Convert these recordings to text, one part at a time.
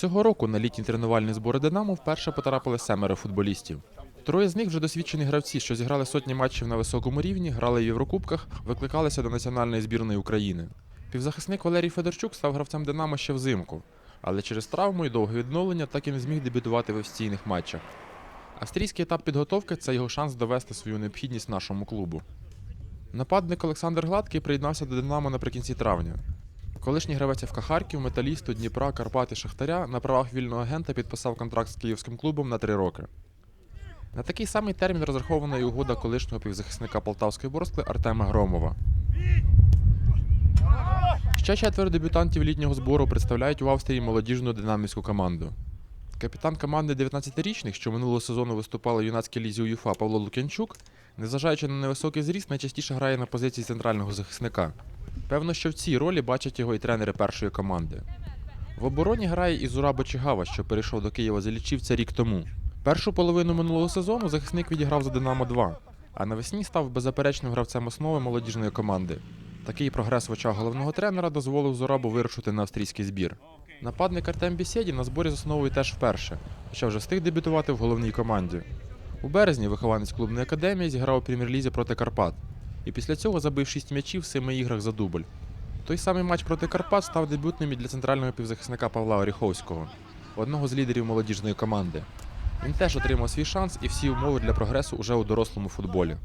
Цього року на літні тренувальні збори Динамо вперше потрапили семеро футболістів. Троє з них вже досвідчені гравці, що зіграли сотні матчів на високому рівні, грали в Єврокубках, викликалися до національної збірної України. Півзахисник Валерій Федорчук став гравцем Динамо ще взимку, але через травму і довге відновлення так і не зміг дебютувати в офіційних матчах. Австрійський етап підготовки це його шанс довести свою необхідність нашому клубу. Нападник Олександр Гладкий приєднався до Динамо наприкінці травня. Колишній гравець ФК Харків, металісту, Дніпра, Карпат і Шахтаря на правах вільного агента підписав контракт з київським клубом на три роки. На такий самий термін розрахована і угода колишнього півзахисника Полтавської Борскли Артема Громова. Ще четверо дебютантів літнього збору представляють у Австрії молодіжну динамівську команду. Капітан команди 19-річних, що минулого сезону виступала в юнацькій лізі УЄФА Павло Лук'янчук, незважаючи на невисокий зріст, найчастіше грає на позиції центрального захисника. Певно, що в цій ролі бачать його і тренери першої команди. В обороні грає і Зураба Чигава, що перейшов до Києва за лічівця рік тому. Першу половину минулого сезону захисник відіграв за Динамо 2, а навесні став беззаперечним гравцем основи молодіжної команди. Такий прогрес в очах головного тренера дозволив Зурабу вирушити на австрійський збір. Нападник Артем Бісєді на зборі з теж вперше, хоча вже встиг дебютувати в головній команді. У березні вихованець клубної академії зіграв у прем'єр-лізі проти Карпат, і після цього забив 6 м'ячів в 7 іграх за дубль. Той самий матч проти Карпат став дебютним і для центрального півзахисника Павла Оріховського, одного з лідерів молодіжної команди. Він теж отримав свій шанс і всі умови для прогресу уже у дорослому футболі.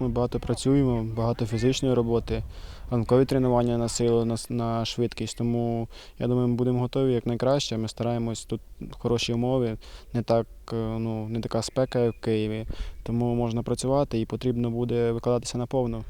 Ми багато працюємо, багато фізичної роботи, ранкові тренування на силу, на, на швидкість. Тому я думаю, ми будемо готові як найкраще. Ми стараємось тут хороші умови, не так, е, ну, не така спека, як в Києві. Тому можна працювати і потрібно буде викладатися наповну.